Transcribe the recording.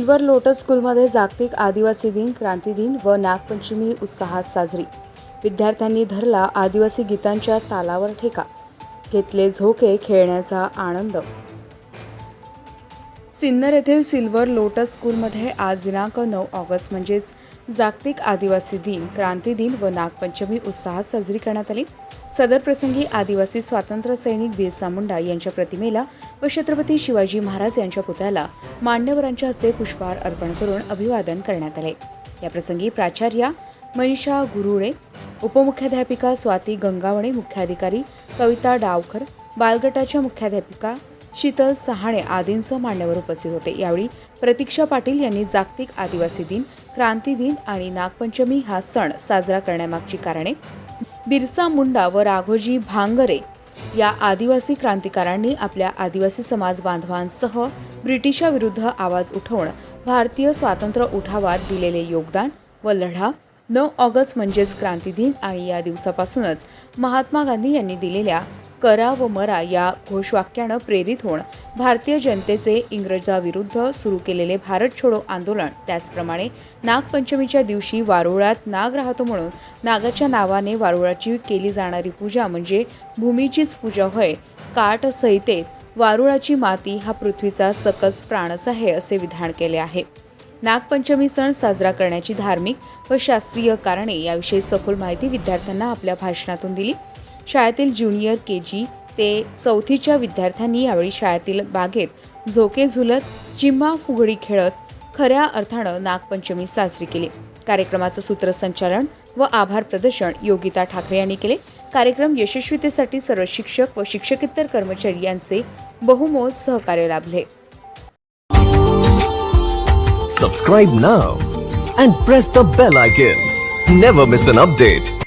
Silver lotus स्कूलमध्ये जागतिक आदिवासी दिन क्रांती दिन व नागपंचमी उत्साहात साजरी. विद्यार्थ्यांनी धरला आदिवासी गीतांच्या तालावर ठेका. घेतले झोके खेळण्याचा आनंद. सिन्नर येथील सिल्वर लोटस स्कूलमध्ये आज दिनांक नऊ ऑगस्ट म्हणजेच जागतिक आदिवासी दिन क्रांती दिन व नागपंचमी उत्साहात साजरी करण्यात आली. सदर प्रसंगी आदिवासी स्वातंत्र्य सैनिक बिरसा मुंडा यांच्या प्रतिमेला व छत्रपती शिवाजी महाराज यांच्या पुतळ्याला मान्यवरांच्या हस्ते पुष्पहार अर्पण करून अभिवादन करण्यात आले. याप्रसंगी प्राचार्या मनीषा गुरुळे उपमुख्याध्यापिका स्वाती गंगावणे मुख्याधिकारी कविता डावकर बालगटाच्या मुख्याध्यापिका शीतल सहाणे आदींसह मान्यवर उपस्थित होते. यावेळी प्रतीक्षा पाटील यांनी जागतिक आदिवासी दिन क्रांती दिन आणि नागपंचमी हा सण साजरा करण्यामागची कारणे बिरसा मुंडा व राघोजी भांगरे या आदिवासी क्रांतिकारांनी आपल्या आदिवासी समाज बांधवांसह ब्रिटिशाविरुद्ध आवाज उठवणं भारतीय स्वातंत्र्य उठावात दिलेले योगदान व लढा नऊ ऑगस्ट म्हणजेच क्रांती दिन आणि या दिवसापासूनच महात्मा गांधी यांनी दिलेल्या करा व मरा या घोषवाक्यानं प्रेरित होऊन भारतीय जनतेचे इंग्रजाविरुद्ध सुरू केलेले भारत छोडो आंदोलन. त्याचप्रमाणे नागपंचमीच्या दिवशी वारुळात नाग राहतो म्हणून नागाच्या नावाने वारुळाची केली जाणारी पूजा म्हणजे भूमीचीच पूजा होय. काट संहितेत वारुळाची माती हा पृथ्वीचा सकस प्राणच आहे असे विधान केले आहे. नागपंचमी सण साजरा करण्याची धार्मिक व शास्त्रीय कारणे याविषयी सखोल माहिती विद्यार्थ्यांना आपल्या भाषणातून दिली. शाळेतील ज्युनियर के जी ते चौथीच्या विद्यार्थ्यांनी यावेळी शाळेतील बागेत झोके झुलत चिम्मा फुगडी खेळत खऱ्या अर्थानं नागपंचमी साजरी केली. कार्यक्रमाचं सूत्रसंचालन व आभार प्रदर्शन योगिता ठाकरे यांनी केले. कार्यक्रम यशस्वीतेसाठी सर्व शिक्षक व शिक्षकेतर कर्मचारी यांचे बहुमोल सहकार्य लाभले. Subscribe now and press the bell icon never miss an update